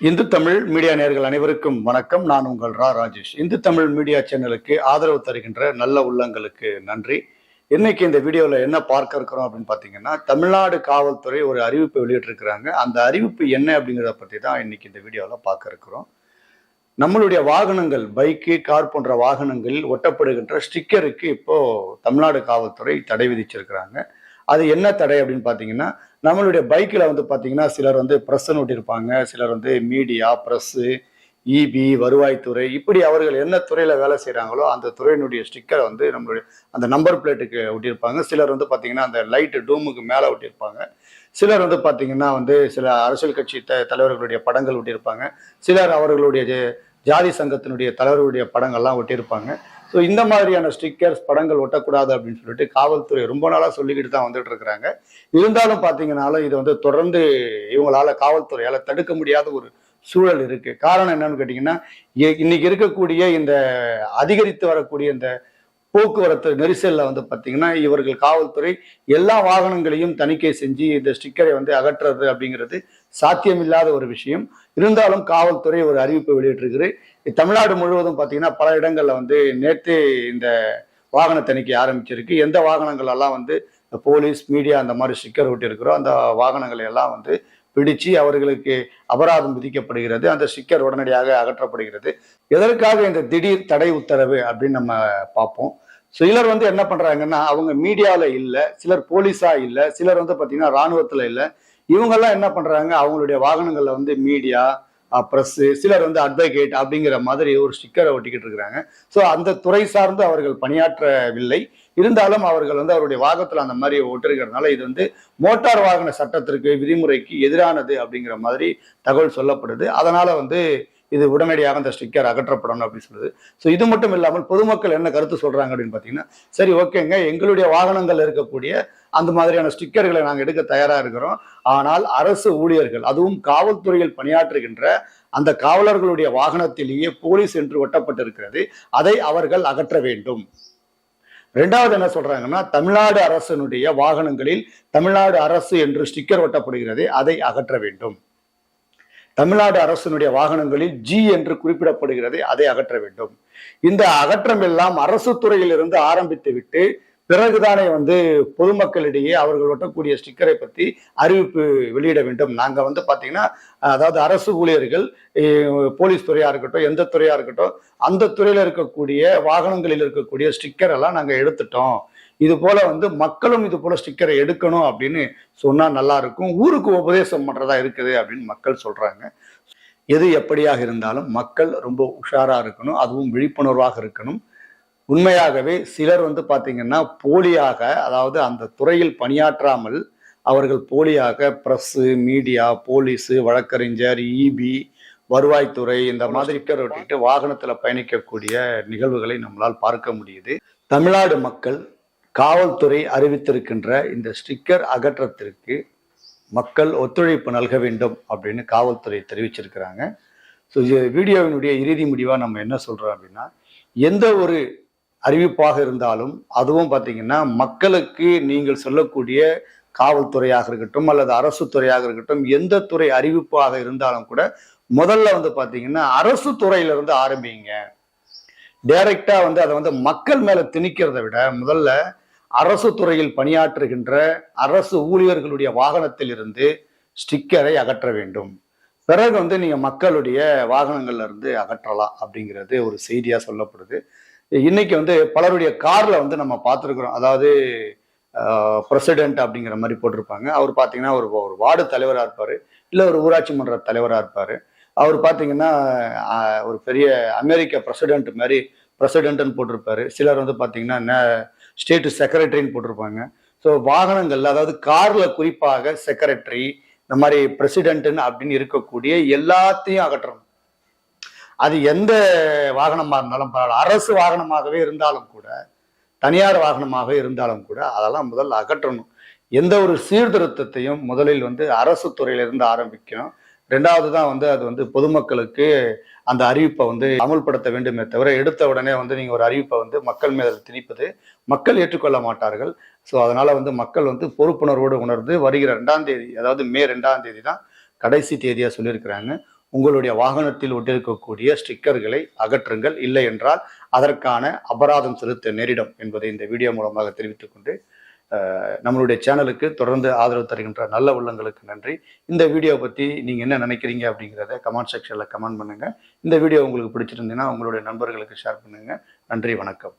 Hindu Tamil media நேர்கள் அனைவருக்கும் வணக்கம். நான் உங்கள் ரா ராஜேஷ். இந்து தமிழ் மீடியா சேனலுக்கு ஆதரவு தருகின்ற நல்ல உள்ளங்களுக்கு நன்றி. இன்னைக்கு இந்த வீடியோவில் என்ன பார்க்க இருக்கிறோம் அப்படின்னு பார்த்தீங்கன்னா தமிழ்நாடு காவல்துறை ஒரு அறிவிப்பு வெளியிட்டிருக்கிறாங்க. அந்த அறிவிப்பு என்ன அப்படிங்கிறத பற்றி தான் இன்னைக்கு இந்த வீடியோவில் பார்க்க இருக்கிறோம். நம்மளுடைய வாகனங்கள் பைக்கு கார் போன்ற வாகனங்களில் ஒட்டப்படுகின்ற ஸ்டிக்கருக்கு இப்போ தமிழ்நாடு காவல்துறை தடை விதிச்சிருக்கிறாங்க. அது என்ன தடை அப்படின்னு பார்த்தீங்கன்னா நம்மளுடைய பைக்கில் வந்து பார்த்தீங்கன்னா சிலர் வந்து ப்ரெஸ்ஸுன்னு ஒட்டியிருப்பாங்க. சிலர் வந்து மீடியா ப்ரெஸ்ஸு இபி வருவாய்த்துறை இப்படி அவர்கள் என்ன துறையில் வேலை செய்கிறாங்களோ அந்த துறையினுடைய ஸ்டிக்கரை வந்து நம்மளுடைய அந்த நம்பர் பிளேட்டுக்கு ஒட்டியிருப்பாங்க. சிலர் வந்து பார்த்தீங்கன்னா அந்த லைட்டு டூமுக்கு மேலே ஒட்டியிருப்பாங்க. சிலர் வந்து பார்த்தீங்கன்னா வந்து சில அரசியல் கட்சி த தலைவர்களுடைய படங்கள் ஒட்டியிருப்பாங்க. சிலர் அவர்களுடைய ஜாதி சங்கத்தினுடைய தலைவர்களுடைய படங்கள்லாம் ஒட்டியிருப்பாங்க. ஸோ இந்த மாதிரியான ஸ்டிக்கர்ஸ் படங்கள் ஒட்டக்கூடாது அப்படின்னு சொல்லிட்டு காவல்துறை ரொம்ப நாளாக சொல்லிக்கிட்டு தான் வந்துட்டு இருக்கிறாங்க. இருந்தாலும் பார்த்தீங்கன்னாலும் இது வந்து தொடர்ந்து இவங்களால காவல்துறையால் தடுக்க முடியாத ஒரு சூழல் இருக்கு. காரணம் என்னன்னு கேட்டிங்கன்னா இ- இன்னைக்கு இருக்கக்கூடிய இந்த அதிகரித்து வரக்கூடிய இந்த போக்குவரத்து நெரிசலில் வந்து பார்த்தீங்கன்னா இவர்கள் காவல்துறை எல்லா வாகனங்களையும் தணிக்கை செஞ்சு இந்த ஸ்டிக்கரை வந்து அகற்றுறது அப்படிங்கிறது சாத்தியமில்லாத ஒரு விஷயம். இருந்தாலும் காவல்துறை ஒரு அறிவிப்பு வெளியிட்டிருக்குது. தமிழ்நாடு முழுவதும் பார்த்தீங்கன்னா பல இடங்களில் வந்து நேற்று இந்த வாகன தணிக்கை ஆரம்பிச்சிருக்கு. எந்த வாகனங்கள் எல்லாம் வந்து போலீஸ் மீடியா அந்த மாதிரி ஸ்டிக்கர் ஒட்டியிருக்கிறோ அந்த வாகனங்களை எல்லாம் வந்து பிடிச்சு அவர்களுக்கு அபராதம் விதிக்கப்படுகிறது. அந்த ஸ்டிக்கர் உடனடியாக அகற்றப்படுகிறது. எதற்காக இந்த திடீர் தடை உத்தரவு அப்படின்னு நம்ம பார்ப்போம். சிலர் வந்து என்ன பண்றாங்கன்னா அவங்க மீடியாவில் இல்லை சிலர் போலீஸா இல்லை சிலர் வந்து பார்த்தீங்கன்னா ராணுவத்தில் இல்லை. இவங்கெல்லாம் என்ன பண்றாங்க? அவங்களுடைய வாகனங்கள்ல வந்து மீடியா ப்ரெஸ் சிலர் வந்து அட்வொகேட் அப்படிங்கிற மாதிரி ஒரு ஸ்டிக்கரை ஒட்டிக்கிட்டு இருக்கிறாங்க. ஸோ அந்த துறை சார்ந்து அவர்கள் பணியாற்றவில்லை. இருந்தாலும் அவர்கள் வந்து அவருடைய வாகனத்தில் அந்த மாதிரி ஒட்டிருக்கிறதுனால இது வந்து மோட்டார் வாகன சட்டத்திற்கு விதிமுறைக்கு எதிரானது அப்படிங்கிற மாதிரி தகவல் சொல்லப்படுது. அதனால வந்து இது உடனடியாக அந்த ஸ்டிக்கர் அகற்றப்படணும் அப்படின்னு சொல்லுது. ஸோ இது மட்டும் இல்லாமல் பொதுமக்கள் என்ன கருத்து சொல்றாங்க அப்படின்னு பார்த்தீங்கன்னா சரி ஓகேங்க. எங்களுடைய வாகனங்கள் இருக்கக்கூடிய அந்த மாதிரியான ஸ்டிக்கர்களை நாங்கள் எடுக்க தயாராக இருக்கிறோம். ஆனால் அரசு ஊழியர்கள் அதுவும் காவல்துறையில் பணியாற்றுகின்ற அந்த காவலர்களுடைய வாகனத்திலேயே போலீஸ் என்று ஒட்டப்பட்டிருக்கிறது. அதை அவர்கள் அகற்ற வேண்டும். ரெண்டாவது என்ன சொல்றாங்கன்னா தமிழ்நாடு அரசனுடைய வாகனங்களில் தமிழ்நாடு அரசு என்று ஸ்டிக்கர் ஒட்டப்படுகிறது. அதை அகற்ற வேண்டும். தமிழ்நாடு அரசினுடைய வாகனங்களில் ஜி என்று குறிப்பிடப்படுகிறது. அதை அகற்ற வேண்டும். இந்த அகற்றம் எல்லாம் அரசு துறையிலிருந்து ஆரம்பித்து விட்டு பிறகுதானே வந்து பொதுமக்களிடையே அவர்கள் ஒட்டக்கூடிய ஸ்டிக்கரை பற்றி அறிவிப்பு வெளியிட வேண்டும். நாங்கள் வந்து பார்த்தீங்கன்னா அதாவது அரசு ஊழியர்கள் போலீஸ் துறையாக இருக்கட்டும் எந்த துறையாக இருக்கட்டும் அந்த துறையில் இருக்கக்கூடிய வாகனங்களில் இருக்கக்கூடிய ஸ்டிக்கர் எல்லாம் நாங்கள் எடுத்துட்டோம். இது போல வந்து மக்களும் இது போல ஸ்டிக்கரை எடுக்கணும் அப்படின்னு சொன்னா நல்லா இருக்கும். ஊருக்கு உபதேசம் பண்றதா இருக்குது அப்படின்னு மக்கள் சொல்றாங்க. எது எப்படியாக இருந்தாலும் மக்கள் ரொம்ப உஷாரா இருக்கணும். அதுவும் விழிப்புணர்வாக இருக்கணும். உண்மையாகவே சிலர் வந்து பார்த்தீங்கன்னா போலியாக அதாவது அந்த துறையில் பணியாற்றாமல் அவர்கள் போலியாக ப்ரெஸ்ஸு மீடியா போலீஸு வழக்கறிஞர் இபி வருவாய்த்துறை இந்த மாதிரி பேர் விட்டுட்டு வாகனத்தில் பயணிக்கக்கூடிய நிகழ்வுகளை நம்மளால் பார்க்க முடியுது. தமிழ்நாடு மக்கள் காவல்துறை அறிவித்திருக்கின்ற இந்த ஸ்டிக்கர் அகற்றத்திற்கு மக்கள் ஒத்துழைப்பு நல்க வேண்டும் அப்படின்னு காவல்துறை தெரிவிச்சிருக்கிறாங்க. ஸோ வீடியோவினுடைய இறுதி முடிவாக நம்ம என்ன சொல்கிறோம் அப்படின்னா எந்த ஒரு அறிவிப்பாக இருந்தாலும் அதுவும் பார்த்தீங்கன்னா மக்களுக்கு நீங்கள் சொல்லக்கூடிய காவல்துறையாக இருக்கட்டும் அல்லது அரசு துறையாக இருக்கட்டும் எந்த துறை அறிவிப்பாக இருந்தாலும் கூட முதல்ல வந்து பார்த்தீங்கன்னா அரசு துறையிலிருந்து ஆரம்பிங்க. டைரக்டா வந்து அதை வந்து மக்கள் மேல திணிக்கிறதை விட முதல்ல அரசு துறையில் பணியாற்றுகின்ற அரசு ஊழியர்களுடைய வாகனத்தில் இருந்து ஸ்டிக்கரை அகற்ற வேண்டும். பிறகு வந்து நீங்க மக்களுடைய வாகனங்கள்ல இருந்து அகற்றலாம் அப்படிங்கிறது ஒரு செய்தியா சொல்லப்படுது. இன்னைக்கு வந்து பலருடைய கார்ல வந்து நம்ம பார்த்துருக்குறோம். அதாவது பிரசிடென்ட் அப்படிங்கிற மாதிரி போட்டிருப்பாங்க. அவர் பார்த்தீங்கன்னா ஒரு ஒரு வார்டு தலைவராக இருப்பார். இல்லை ஒரு ஊராட்சி மன்ற தலைவராக இருப்பார். அவர் பார்த்தீங்கன்னா ஒரு பெரிய அமெரிக்க பிரசிடென்ட் மாதிரி பிரசிடென்ட்னு போட்டிருப்பாரு. சிலர் வந்து பார்த்தீங்கன்னா ஸ்டேட் செக்ரட்டரின்னு போட்டிருப்பாங்க. ஸோ வாகனங்கள் அதாவது கார்ல குறிப்பாக செக்ரட்டரி இந்த மாதிரி பிரசிடென்ட்னு அப்படின்னு இருக்கக்கூடிய எல்லாத்தையும் அகற்றணும். அது எந்த வாகனமாக இருந்தாலும் பரவாயில்ல. அரசு வாகனமாகவே இருந்தாலும் கூட தனியார் வாகனமாக இருந்தாலும் கூட அதெல்லாம் முதல்ல அகற்றணும். எந்த ஒரு சீர்திருத்தத்தையும் முதலில் வந்து அரசு துறையிலிருந்து ஆரம்பிக்கணும். ரெண்டாவது தான் வந்து அது வந்து பொதுமக்களுக்கு அந்த அறிவிப்பை வந்து அமுல்படுத்த வேண்டுமே தவிர எடுத்த உடனே வந்து நீங்கள் ஒரு அறிவிப்பை வந்து மக்கள் மீது திணிப்பது மக்கள் ஏற்றுக்கொள்ள மாட்டார்கள். ஸோ அதனால் வந்து மக்கள் வந்து பொறுப்புணர்வோடு உணர்ந்து வருகிற ரெண்டாம் தேதி அதாவது மே ரெண்டாம் தேதி தான் கடைசி தேதியாக சொல்லியிருக்கிறாங்க. உங்களுடைய வாகனத்தில் ஒட்டிருக்கக்கூடிய ஸ்டிக்கர்களை அகற்றுங்கள். இல்லை என்றால் அதற்கான அபராதம் செலுத்த நேரிடும் என்பதை இந்த வீடியோ மூலமாக தெரிவித்துக் கொண்டு நம்மளுடைய சேனலுக்கு தொடர்ந்து ஆதரவு தருகின்ற நல்ல உள்ளங்களுக்கு நன்றி. இந்த வீடியோ பற்றி நீங்கள் என்ன நினைக்கிறீங்க அப்படிங்கிறத கமெண்ட் செக்ஷனில் கமெண்ட் பண்ணுங்கள் இந்த வீடியோ உங்களுக்கு பிடிச்சிருந்தீங்கன்னா உங்களுடைய நண்பர்களுக்கு ஷேர் பண்ணுங்கள் நன்றி வணக்கம்.